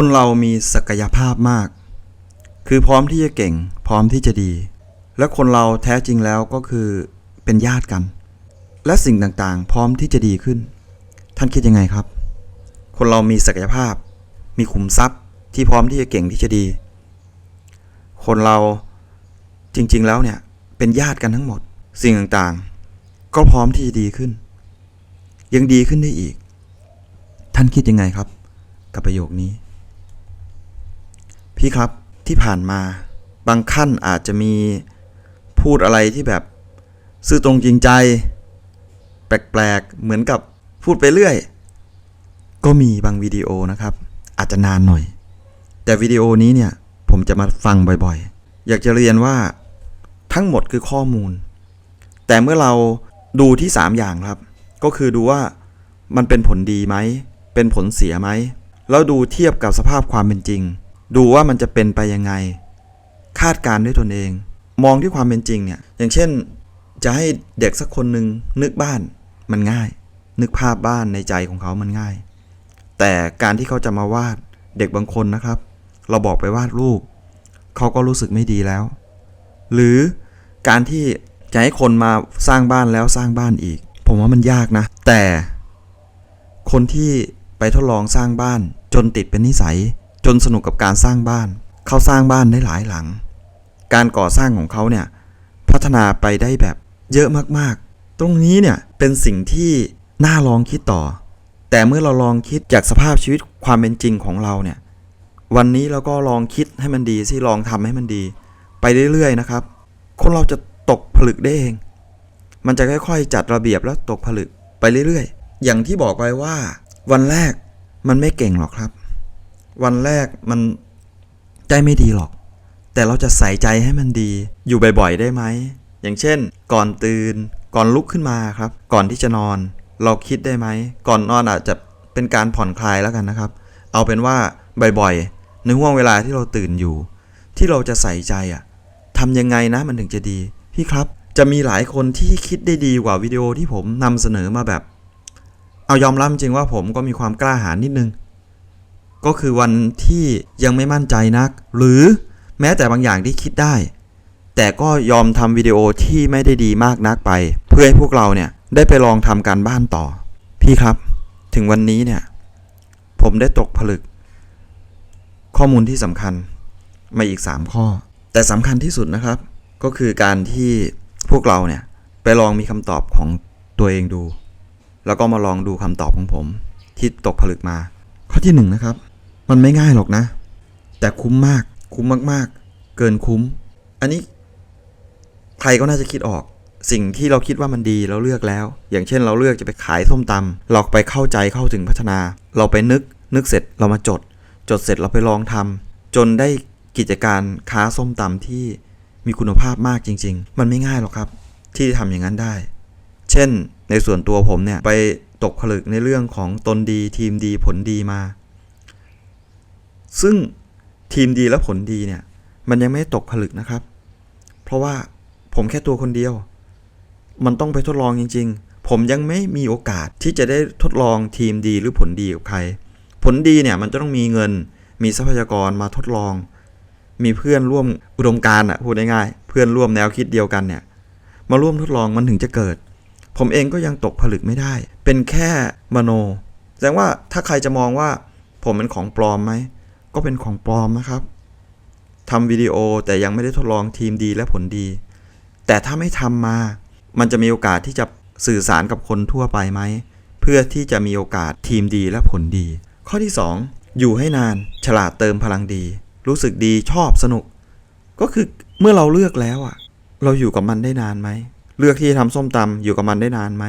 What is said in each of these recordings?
คนเรามีศักยภาพมาก คือพร้อมที่จะเก่ง พร้อมที่จะดี และคนเราแท้จริงแล้วก็คือเป็นญาติกัน และสิ่งต่างๆ พร้อมที่จะดีขึ้น ท่านคิดยังไงครับ คนเรามีศักยภาพ มีขุมทรัพย์ที่พร้อมที่จะเก่งที่จะดี คนเราจริงๆแล้วเนี่ยเป็นญาติกันทั้งหมด สิ่งต่างๆ ก็พร้อมที่จะดีขึ้น ยังดีขึ้นได้อีก ท่านคิดยังไงครับ กับประโยคนี้ พี่ครับที่ผ่านมา บางขั้นอาจจะมีพูดอะไรที่แบบซื่อตรงจริงใจ แปลกๆ เหมือนกับพูดไปเรื่อย ก็มีบางวิดีโอนะครับ อาจจะนานหน่อย แต่วิดีโอนี้เนี่ย ผมจะมาฟังบ่อยๆ อยากจะเรียนว่าทั้งหมดคือข้อมูล แต่เมื่อเราดูที่ 3 อย่างครับ ก็คือดูว่ามันเป็นผลดีไหม เป็นผลเสียไหม แล้วดูเทียบกับสภาพความเป็นจริง ดูว่ามันจะเป็นไปยังไง คาดการณ์ด้วยตนเอง มองที่ความเป็นจริงเนี่ย อย่างเช่น จะให้เด็กสักคนหนึ่งนึกบ้านมันง่าย นึกภาพบ้านในใจของเขามันง่าย แต่การที่เขาจะมาวาดเด็กบางคนนะครับ เราบอกไปวาดรูป เขาก็รู้สึกไม่ดีแล้ว หรือการที่จะให้คนมาสร้างบ้านแล้วสร้างบ้านอีก ผมว่ามันยากนะ แต่คนที่ไปทดลองสร้างบ้านจนติดเป็นนิสัย จนสนุกกับการสร้างบ้าน เขาสร้างบ้านได้หลายหลัง การก่อสร้างของเขาเนี่ยพัฒนาไปได้แบบเยอะมากๆ ตรงนี้เนี่ยเป็นสิ่งที่น่าลองคิดต่อ แต่เมื่อเราลองคิดจากสภาพชีวิตความเป็นจริงของเราเนี่ย วันนี้เราก็ลองคิดให้มันดีสิลองทำให้มันดี ไปเรื่อยๆนะครับ คนเราจะตกผลึกได้เอง มันจะค่อยๆ จัดระเบียบแล้วตกผลึกไปเรื่อยๆ อย่างที่บอกไปว่า วันแรกมันไม่เก่งหรอกครับ วันแรกมันใจไม่ดีหรอก แต่เราจะใส่ใจให้มันดี อยู่บ่อยๆได้ไหม อย่างเช่น ก่อนตื่น ก่อนลุกขึ้นมาครับ ก่อนที่จะนอน เราคิดได้ไหม ก่อนนอนอาจจะเป็นการผ่อนคลายแล้วกันนะครับ เอาเป็นว่าบ่อยๆ ในห่วงเวลาที่เราตื่นอยู่ ที่เราจะใส่ใจอะทำยังไงนะมันถึงจะดี พี่ครับจะมีหลายคนที่คิดได้ดีกว่าวิดีโอที่ผมนำเสนอมาแบบ เอายอมรับจริงว่าผมก็มีความกล้าหาญนิดนึง ก็คือวันที่ยังไม่มั่นใจนัก หรือแม้แต่บางอย่างที่คิดได้ แต่ก็ยอมทำวิดีโอที่ไม่ได้ดีมากนักไป เพื่อให้พวกเราเนี่ยได้ไปลองทำการบ้านต่อ พี่ครับ ถึงวันนี้เนี่ย ผมได้ตกผลึก ข้อมูลที่สำคัญมาอีก 3 ข้อ แต่สำคัญที่สุดนะครับ ก็คือการที่พวกเราเนี่ยไปลองมีคำตอบของตัวเองดู แล้วก็มาลองดูคำตอบของผม ที่ตกผลึกมา ข้อที่หนึ่งนะครับ มันไม่ง่ายหรอกนะ แต่คุ้มมาก คุ้มมากๆ เกินคุ้ม อันนี้ ใครก็น่าจะคิดออก สิ่งที่เราคิดว่ามันดีเราเลือกแล้ว อย่างเช่นเราเลือกจะไปขายส้มตำเราไปเข้าใจเข้าถึงพัฒนา เราไปนึก นึกเสร็จเรามาจด จดเสร็จเราไปลองทำจนได้กิจการค้าส้มตำที่มีคุณภาพมากจริง ๆ มันไม่ง่ายหรอกครับ ที่จะทำอย่างนั้นได้ เช่น ในส่วนตัวผมเนี่ยไปตกผลึกในเรื่องของตนดีทีมดีผลดีมา ซึ่งทีมดีและผลดีเนี่ย มันยังไม่ตกผลึกนะครับ เพราะว่าผมแค่ตัวคนเดียว มันต้องไปทดลองจริง ๆ ผมยังไม่มีโอกาสที่จะได้ทดลองทีมดีหรือผลดีกับใคร ผลดีเนี่ยมันจะต้องมีเงิน มีทรัพยากรมาทดลอง มีเพื่อนร่วมอุดมการณ์อะพูดง่ายๆเพื่อนร่วมแนวคิดเดียวกันเนี่ย มาร่วมทดลองมันถึงจะเกิด ผมเองก็ยังตกผลึกไม่ได้ เป็นแค่มโน แสดงว่าถ้าใครจะมองว่าผมเป็นของปลอมไหม ก็เป็นของปลอมนะครับทำวิดีโอแต่ยังไม่ได้ทดลองทีมดีและผลดี แต่ถ้าไม่ทำมา มันจะมีโอกาสที่จะสื่อสารกับคนทั่วไปไหม เพื่อที่จะมีโอกาสทีมดีและผลดี ข้อที่ 2 อยู่ให้นาน ฉลาดเติมพลังดี รู้สึกดีชอบสนุก ก็คือเมื่อเราเลือกแล้วอะเราอยู่กับมันได้นานไหม เลือกที่จะทำส้มตำอยู่กับมันได้นานไหม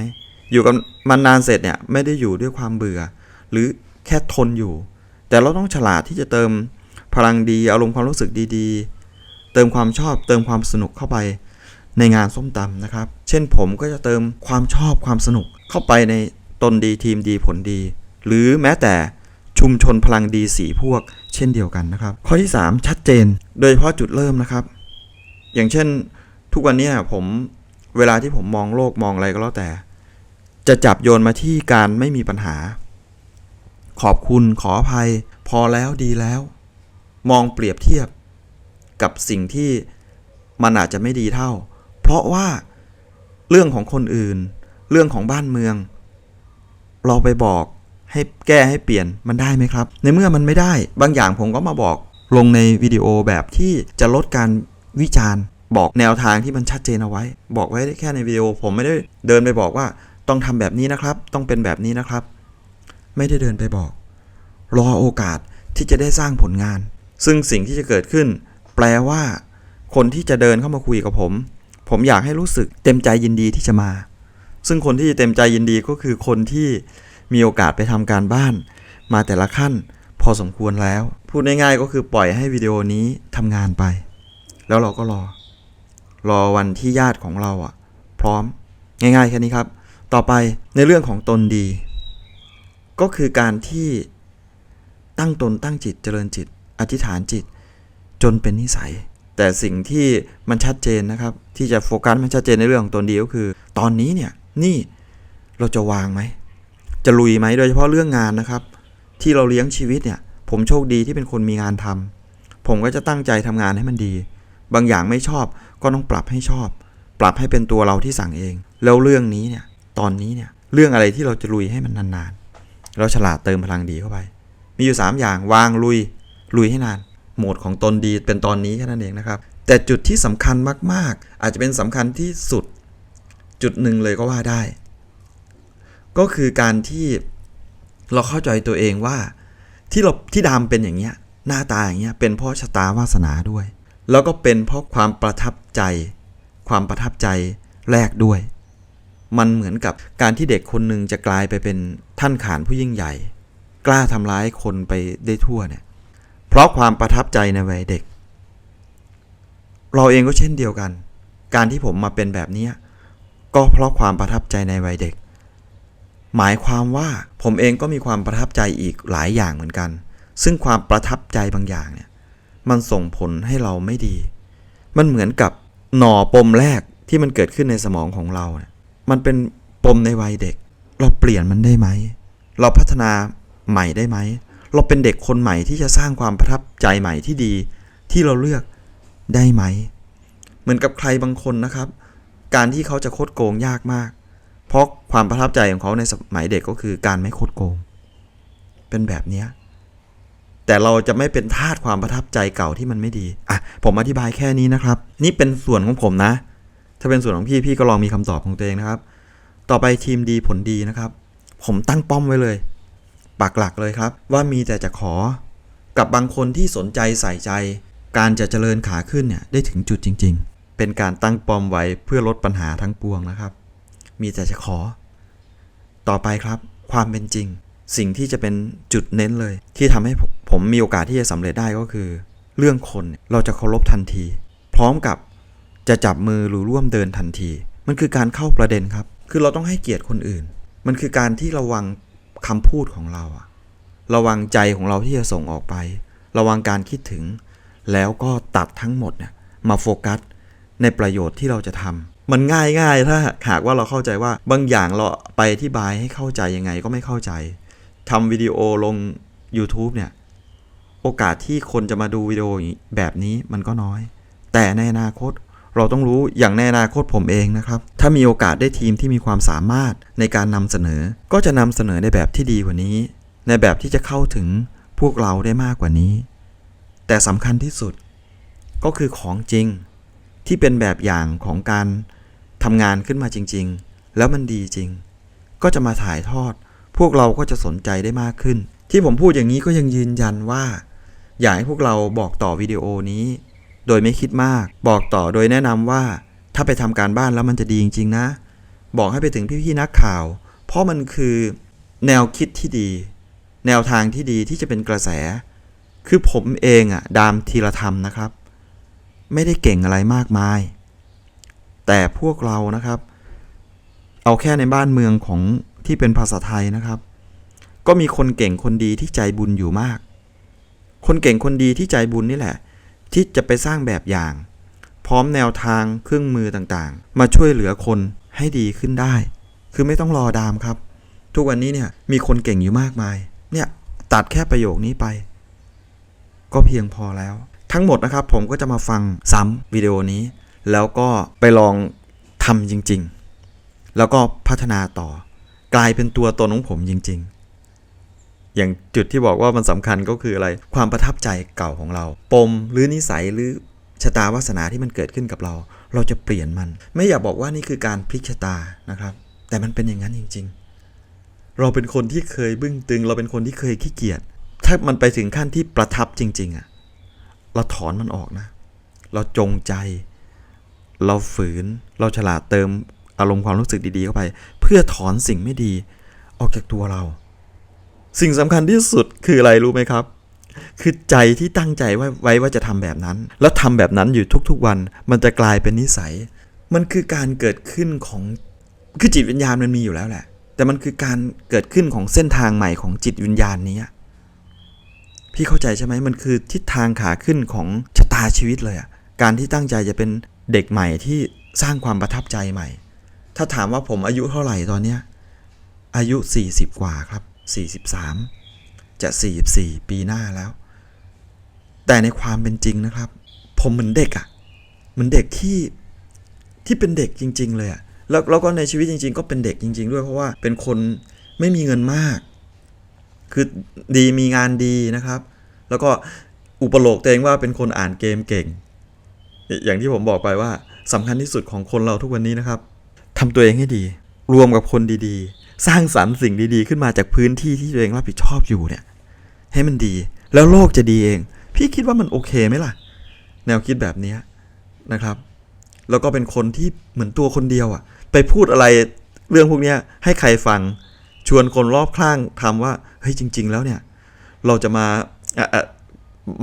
อยู่กับมันนานเสร็จเนี่ยไม่ได้อยู่ด้วยความเบื่อ หรือแค่ทนอยู่ แต่เราต้องฉลาดที่จะเติมพลังดีอารมณ์ความรู้สึกดีๆ เติมความชอบเติมความสนุกเข้าไปในงานส้มตำนะครับ เช่นผมก็จะเติมความชอบความสนุกเข้าไปในตนดีทีมดีผลดี หรือแม้แต่ชุมชนพลังดีสีพวก เช่นเดียวกันนะครับ ข้อที่ 3 ชัดเจน โดยเฉพาะจุดเริ่มนะครับ อย่างเช่น ทุกวันนี้ผมเวลาที่ผมมองโลกมองอะไรก็แล้วแต่ จะจับโยนมาที่การไม่มีปัญหา ขอบคุณขออภัย พอแล้วดีแล้ว มองเปรียบเทียบกับสิ่งที่มันอาจจะไม่ดีเท่า เพราะว่าเรื่องของคนอื่น เรื่องของบ้านเมือง เราไปบอกให้แก้ให้เปลี่ยนมันได้ไหมครับ ในเมื่อมันไม่ได้ บางอย่างผมก็มาบอกลงในวิดีโอแบบที่จะลดการวิจารณ์ บอกแนวทางที่มันชัดเจนเอาไว้ บอกไว้แค่ในวิดีโอผมไม่ได้เดินไปบอกว่าต้องทำแบบนี้นะครับ ต้องเป็นแบบนี้นะครับ ไม่ได้เดินไปบอก รอโอกาสที่จะได้สร้างผลงาน ซึ่งสิ่งที่จะเกิดขึ้น แปลว่า คนที่จะเดินเข้ามาคุยกับผม ผมอยากให้รู้สึกเต็มใจยินดีที่จะมา ซึ่งคนที่จะเต็มใจยินดีก็คือคนที่มีโอกาสไปทำการบ้าน มาแต่ละขั้น พอสมควรแล้ว พูดง่ายๆก็คือปล่อยให้วิดีโอนี้ทำงานไป แล้วเราก็รอ รอวันที่ญาติของเราอะ พร้อม ง่ายๆแค่นี้ครับ ต่อไปในเรื่องของตนดี ก็คือการที่ตั้งตนตั้งจิตเจริญจิต อธิษฐานจิต จนเป็นนิสัย แต่สิ่งที่มันชัดเจนนะครับ ที่จะโฟกัสมันชัดเจนในเรื่องของตนดีก็คือ ตอนนี้เนี่ยนี่เราจะวางไหมจะลุยไหมโดยเฉพาะเรื่องงานนะครับ ที่เราเลี้ยงชีวิตเนี่ย ผมโชคดีที่เป็นคนมีงานทำผมก็จะตั้งใจทำงานให้มันดี บางอย่างไม่ชอบก็ต้องปรับให้ชอบ ปรับให้เป็นตัวเราที่สั่งเอง แล้วเรื่องนี้เนี่ยตอนนี้เนี่ยเรื่องอะไรที่เราจะลุยให้มันนาน เราฉลาดเติมพลังดีเข้าไป มีอยู่ 3 อย่างวางลุย ลุยให้นาน โหมดของตนดีเป็นตอนนี้แค่นั้นเองนะครับ แต่จุดที่สำคัญมากๆ อาจจะเป็นสำคัญที่สุดจุดหนึ่งเลยก็ว่าได้ ก็คือการที่เราเข้าใจตัวเองว่าที่เราที่ดำเป็นอย่างเงี้ยหน้าตาอย่างเงี้ยเป็นเพราะชะตาวาสนาด้วย แล้วก็เป็นเพราะความประทับใจ ความประทับใจแรกด้วย มันเหมือนกับการที่เด็กคนหนึ่งจะกลายไปเป็นท่านขานผู้ยิ่งใหญ่ กล้าทำร้ายคนไปได้ทั่วเนี่ยเพราะความประทับใจในวัยเด็ก เราเองก็เช่นเดียวกัน การที่ผมมาเป็นแบบนี้ก็เพราะความประทับใจในวัยเด็ก หมายความว่าผมเองก็มีความประทับใจอีกหลายอย่างเหมือนกัน ซึ่งความประทับใจบางอย่างเนี่ยมันส่งผลให้เราไม่ดี มันเหมือนกับหน่อปมแรกที่มันเกิดขึ้นในสมองของเราเนี่ย มันเป็นปมในวัยเด็ก เราเปลี่ยนมันได้ไหม เราพัฒนาใหม่ได้ไหม เราเป็นเด็กคนใหม่ที่จะสร้างความประทับใจใหม่ที่ดี ที่เราเลือกได้ไหม เหมือนกับใครบางคนนะครับ การที่เขาจะคดโกงยากมาก เพราะความประทับใจของเขาในสมัยเด็กก็คือการไม่คดโกง เป็นแบบนี้แต่เราจะไม่เป็นทาสความประทับใจเก่าที่มันไม่ดี อะ ผมอธิบายแค่นี้นะครับ นี่เป็นส่วนของผมนะ ถ้าเป็นส่วนของพี่พี่ก็ลองมีคำตอบของตัวเองนะครับ ต่อไปทีมดีผลดีนะครับ ผมตั้งป้อมไว้เลย ปักหลักเลยครับ ว่ามีแต่จะขอกับบางคนที่สนใจใส่ใจ การจะเจริญขาขึ้นเนี่ยได้ถึงจุดจริง ๆ เป็นการตั้งป้อมไว้เพื่อลดปัญหาทั้งปวงนะครับ มีแต่จะขอ ต่อไปครับ ความเป็นจริง สิ่งที่จะเป็นจุดเน้นเลย ที่ทำให้ผมมีโอกาสที่จะสำเร็จได้ก็คือ เรื่องคนเราจะเคารพทันที พร้อมกับ จะจับมือหรือร่วมเดินทันที มันคือการเข้าประเด็นครับ คือเราต้องให้เกียรติคนอื่น มันคือการที่ระวังคำพูดของเราอะระวังใจของเราที่จะส่งออกไป ระวังการคิดถึง แล้วก็ตัดทั้งหมดเนี่ยมาโฟกัสในประโยชน์ที่เราจะทำมันง่ายง่ายถ้าหากว่าเราเข้าใจว่าบางอย่างเราไปอธิบายให้เข้าใจยังไงก็ไม่เข้าใจทำวิดีโอลง YouTube เนี่ยโอกาสที่คนจะมาดูวิดีโอแบบนี้มันก็น้อย แต่ในอนาคต เราต้องรู้อย่างในอนาคตผมเองนะครับ ถ้ามีโอกาสได้ทีมที่มีความสามารถในการนำเสนอ ก็จะนำเสนอในแบบที่ดีกว่านี้ ในแบบที่จะเข้าถึงพวกเราได้มากกว่านี้ แต่สำคัญที่สุด ก็คือของจริง ที่เป็นแบบอย่างของการทำงานขึ้นมาจริง ๆ แล้วมันดีจริง ก็จะมาถ่ายทอด พวกเราก็จะสนใจได้มากขึ้น ที่ผมพูดอย่างนี้ก็ยังยืนยันว่า อยากให้พวกเราบอกต่อวิดีโอนี้ โดยไม่คิดมาก บอกต่อโดยแนะนำว่า ถ้าไปทำการบ้านแล้วมันจะดีจริง ๆ นะ บอกให้ไปถึงพี่ๆนักข่าว เพราะมันคือแนวคิดที่ดี แนวทางที่ดีที่จะเป็นกระแส คือผมเองอะดามทีละธรรมนะครับ ไม่ได้เก่งอะไรมากมาย แต่พวกเรานะครับ เอาแค่ในบ้านเมืองของที่เป็นภาษาไทยนะครับ ก็มีคนเก่งคนดีที่ใจบุญอยู่มาก คนเก่งคนดีที่ใจบุญนี่แหละ ที่จะไปสร้างแบบอย่าง พร้อมแนวทางเครื่องมือต่างๆ มาช่วยเหลือคนให้ดีขึ้นได้ คือไม่ต้องรอดามครับ ทุกวันนี้เนี่ยมีคนเก่งอยู่มากมาย เนี่ยตัดแค่ประโยคนี้ไป ก็เพียงพอแล้ว ทั้งหมดนะครับผมก็จะมาฟังซ้ำวิดีโอนี้ แล้วก็ไปลองทำจริง ๆ แล้วก็พัฒนาต่อกลายเป็นตัวตนของผมจริง ๆ อย่างจุดที่บอกว่ามันสำคัญก็คืออะไร ความประทับใจเก่าของเรา ปมหรือนิสัยหรือชะตาวาสนาที่มันเกิดขึ้นกับเรา เราจะเปลี่ยนมัน ไม่อยากบอกว่านี่คือการพลิกชะตานะครับ แต่มันเป็นอย่างนั้นจริง ๆ เราเป็นคนที่เคยบึ้งตึง เราเป็นคนที่เคยขี้เกียจ ถ้ามันไปถึงขั้นที่ประทับจริง ๆอะ เราถอนมันออกนะ เราจงใจ เราฝืน เราฉลาดเติมอารมณ์ความรู้สึกดีๆเข้าไป เพื่อถอนสิ่งไม่ดี ออกจากตัวเรา สิ่งสำคัญที่สุดคืออะไรรู้ไหมครับ คือใจที่ตั้งใจไว้ไวว่าจะทำแบบนั้น แล้วทำแบบนั้นอยู่ทุกๆวัน มันจะกลายเป็นนิสัย มันคือการเกิดขึ้นของคือจิตวิญญาณมันมีอยู่แล้วแหละ แต่มันคือการเกิดขึ้นของเส้นทางใหม่ของจิตวิญญาณนี้พี่เข้าใจใช่ไหมมันคือทิศทางขาขึ้นของชะตาชีวิตเลยอะการที่ตั้งใจจะเป็นเด็กใหม่ที่สร้างความประทับใจใหม่ ถ้าถามว่าผมอายุเท่าไหร่ตอนเนี้ยอายุ 40 กว่าครับ 43 จะ 44 ปีหน้าแล้ว แต่ในความเป็นจริงนะครับ ผมเหมือนเด็กอะเหมือนเด็กที่ที่เป็นเด็กจริง ๆ เลยอะแล้วแล้วก็ในชีวิตจริง ๆ ก็เป็นเด็กจริง ๆ ด้วยเพราะว่าเป็นคนไม่มีเงินมาก คือดีมีงานดีนะครับ แล้วก็อุปโลกตัวเองว่าเป็นคนอ่านเกมเก่ง อย่างที่ผมบอกไปว่าสำคัญที่สุดของคนเราทุกวันนี้นะครับทำตัวเองให้ดี รวมกับคนดีๆ สร้างสรรค์สิ่งดีๆ ขึ้นมาจากพื้นที่ที่ตัวเองรับผิดชอบอยู่เนี่ย ให้มันดี แล้วโลกจะดีเอง พี่คิดว่ามันโอเคไหมล่ะ แนวคิดแบบนี้นะครับ แล้วก็เป็นคนที่เหมือนตัวคนเดียวอะไปพูดอะไรเรื่องพวกนี้ให้ใครฟัง ชวนคนรอบข้างทำว่า เฮ้ยจริง ๆ แล้วเนี่ย เราจะมาอะอะ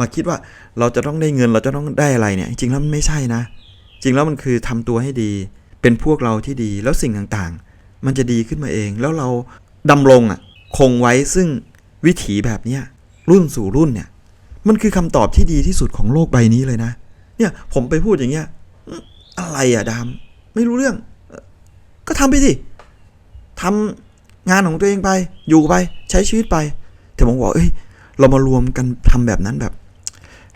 มาคิดว่าเราจะต้องได้เงินเราจะต้องได้อะไรเนี่ย จริงแล้วมันไม่ใช่นะ จริงแล้วมันคือทำตัวให้ดี เป็นพวกเราที่ดีแล้วสิ่งต่างๆ มันจะดีขึ้นมาเอง แล้วเราดำรงอะคงไว้ซึ่งวิถีแบบเนี้ยรุ่นสู่รุ่นเนี่ย มันคือคำตอบที่ดีที่สุดของโลกใบนี้เลยนะ เนี่ยผมไปพูดอย่างเงี้ยอะไรอะดามไม่รู้เรื่อง ก็ทำไปสิทำงานของตัวเองไป อยู่ไป ใช้ชีวิตไป แต่ผมบอกเอ้ย เรามารวมกันทำแบบนั้นแบบ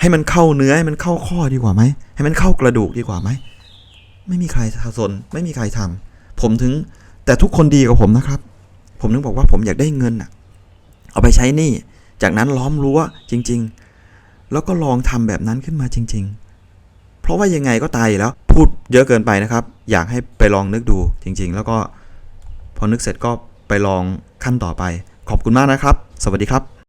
ให้มันเข้าเนื้อให้มันเข้าข้อดีกว่าไหมให้มันเข้ากระดูกดีกว่าไหมไม่มีใครทสนไม่มีใครทำผมถึง แต่ทุกคนดีกับผมนะครับ ผมถึงบอกว่าผมอยากได้เงินอะเอาไปใช้หนี้จากนั้นล้อมรั้วจริง ๆ แล้วก็ลองทำแบบนั้นขึ้นมาจริง ๆ เพราะว่ายังไงก็ตายแล้วพูดเยอะเกินไปนะครับ อยากให้ไปลองนึกดูจริง ๆ แล้วก็พอนึกเสร็จก็ไปลองขั้นต่อไป ขอบคุณมากนะครับ สวัสดีครับ